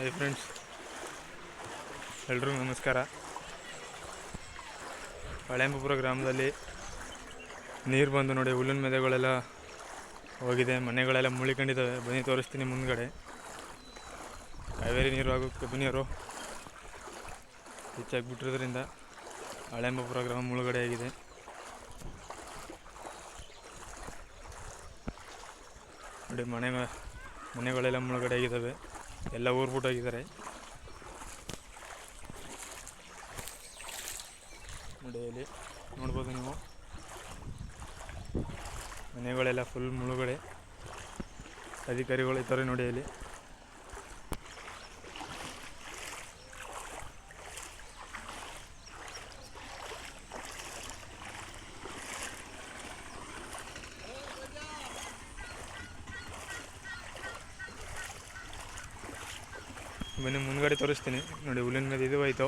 Hi friends ಎಲ್ರಿಗೂ ನಮಸ್ಕಾರ. ಹಳೆಂಬಪುರ ಗ್ರಾಮದಲ್ಲಿ ನೀರು ಬಂದು ನೋಡಿ ಹುಲ್ಲಿನ ಮೆದೆಗಳೆಲ್ಲ ಹೋಗಿದೆ. ಮನೆಗಳೆಲ್ಲ ಮುಳಿಕೊಂಡಿದ್ದಾವೆ ಬನ್ನಿ, ತೋರಿಸ್ತೀನಿ ಮುಂದ್ಗಡೆ. ಕಾವೇರಿ ನೀರು ಹಾಗೂ ಕಬ್ಬು ನೀರು ಹೆಚ್ಚಾಗಿ ಬಿಟ್ಟಿರೋದ್ರಿಂದ ಹಳೆಂಬಪುರ ಗ್ರಾಮ ಮುಳುಗಡೆ ಆಗಿದೆ. ನೋಡಿ, ಮನೆ ಮನೆಗಳೆಲ್ಲ ಮುಳುಗಡೆ ಆಗಿದ್ದಾವೆ. ಎಲ್ಲ ಊರು ಹೋಗಿದ್ದಾರೆ ನೋಡಿ ಇಲ್ಲಿ ನೋಡ್ಬೋದು ನೀವು. ಮನೆಗಳೆಲ್ಲ ಫುಲ್ ಮುಳುಗಡೆ. ಅಧಿಕಾರಿಗಳು ಇದ್ದಾರೆ ನೋಡಿ ಇಲ್ಲಿ. ಬನ್ನಿ ಮುಂದ್ಗಡೆ ತೋರಿಸ್ತೀನಿ. ನೋಡಿ ಹುಲ್ಲಿನ ಮೇಲೆ ಇದು ಹೋಯ್ತು.